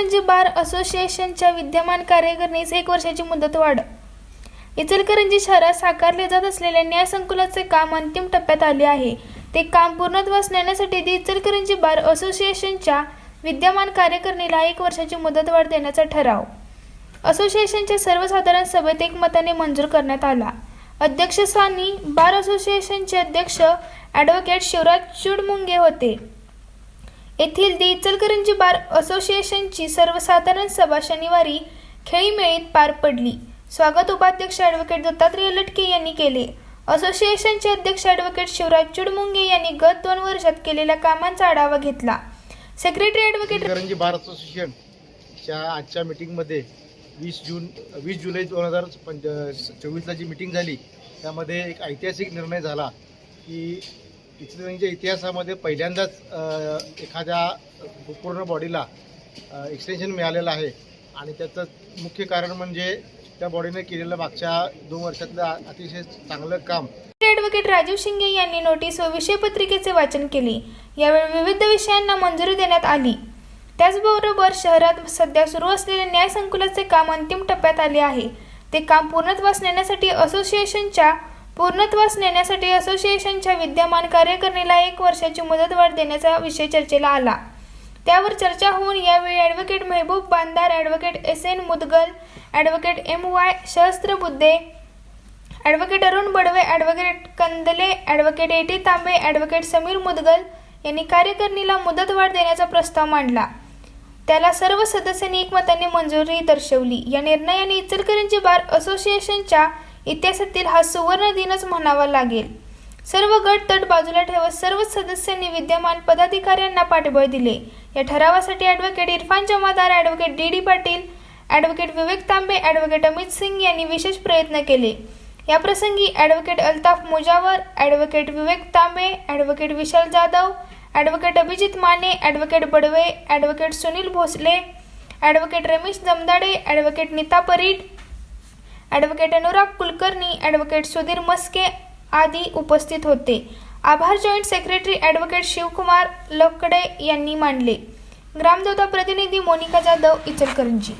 इचलकरंजी बार असोसिएशनच्या विद्यमान कार्यकारिणीस एक वर्षाची मुदतवाढ इचलकरंजी शहरात साकारले जात असलेल्या न्यायसंकुलाचे काम अंतिम टप्प्यात आले आहे. ते काम पूर्णत्वास नेण्यासाठी दी इचलकरंजी बार असोसिएशनच्या विद्यमान कार्यकारिणीला एक वर्षाची मुदतवाढ देण्याचा ठराव. असोसिएशनच्या सर्वसाधारण सभेत एकमताने मंजूर करण्यात आला. अध्यक्षस्थानी बार असोसिएशनचे अध्यक्ष ॲडव्होकेट शिवराज चुडमुंगे होते. येथील दी इचलकरंजी बार असोसिएशनची सर्वसाधारण सभा शनिवारी खेळीमेळीत पार पडली. स्वागत उपाध्यक्ष ॲडव्होकेट दत्तात्रय लटके यांनी केले. असोसिएशनचे अध्यक्ष ॲडव्होकेट शिवराज चुडमुंगे यांनी गत दोन वर्षात केलेल्या कामांचा आढावा घेतला. सेक्रेटरी ॲडव्होकेट करंजी बार असोसिएशनच्या आजच्या मीटिंगमध्ये वीस जून वीस जुलै दोन हजार पंच चोवीसला जी मीटिंग झाली त्यामध्ये एक ऐतिहासिक निर्णय झाला की इचलकरंजीच्या इतिहासामध्ये पहिल्यांदाच एखाद्या पूर्ण बॉडीला एक्सटेन्शन मिळालेलं आहे. आणि त्याचं मुख्य कारण म्हणजे त्या बॉडीने केलेलं मागच्या दोन वर्षातलं अतिशय चांगलं काम. ॲडव्होकेट राजीव शिंगे यांनी नोटीस व विषयपत्रिकेचे वाचन केले. यावेळी विविध विषयांना मंजुरी देण्यात आली. त्याचबरोबर शहरात सध्या सुरू असलेले न्याय संकुलाचे काम अंतिम टप्प्यात आले आहे. ते काम पूर्णत्वास नेण्यासाठी असोसिएशनच्या पूर्णत्वास नेण्यासाठी असोसिएशनच्या विद्यमान कार्यकारिणीला एक वर्षाची मुदतवाढ देण्याचा विषय चर्चेला आला. त्यावर चर्चा होऊन यावेळी advocate Mehboob Bandar advocate S N Mudgal advocate M Y Sahasrabuddhe advocate Arun Badve advocate Kandle advocate A T Tambe advocate Sameer Mudgal यांनी कार्यकारिणीला मुदतवाढ देण्याचा प्रस्ताव मांडला. त्याला सर्व सदस्यांनी एकमताने मंजुरी दर्शवली. या निर्णयाने इचलकरंजी बार असोसिएशनच्या इतिहासातील हा सुवर्ण दिनच म्हणावा लागेल. सर्व गट तट बाजूला ठेवत सर्व सदस्यांनी विद्यमान पदाधिकाऱ्यांना पाठबळ दिले. या ठरावासाठी advocate Irfan Jamadar advocate D D Patil advocate Vivek Tambe advocate Amit Singh यांनी विशेष प्रयत्न केले. याप्रसंगी advocate Altaf Mujawar advocate Vivek Tambe advocate Vishal Jadhav advocate Abhijit Mane advocate Badve advocate Sunil Bhosale advocate Ramesh Jamdade advocate Neeta Parit advocate Anurag Kulkarni advocate Sudhir Maske आदी उपस्थित होते. आभार joint secretary advocate Shivkumar Lakde यांनी मांडले. ग्रामदेवता प्रतिनिधी मोनिका जाधव इचलकरंजी.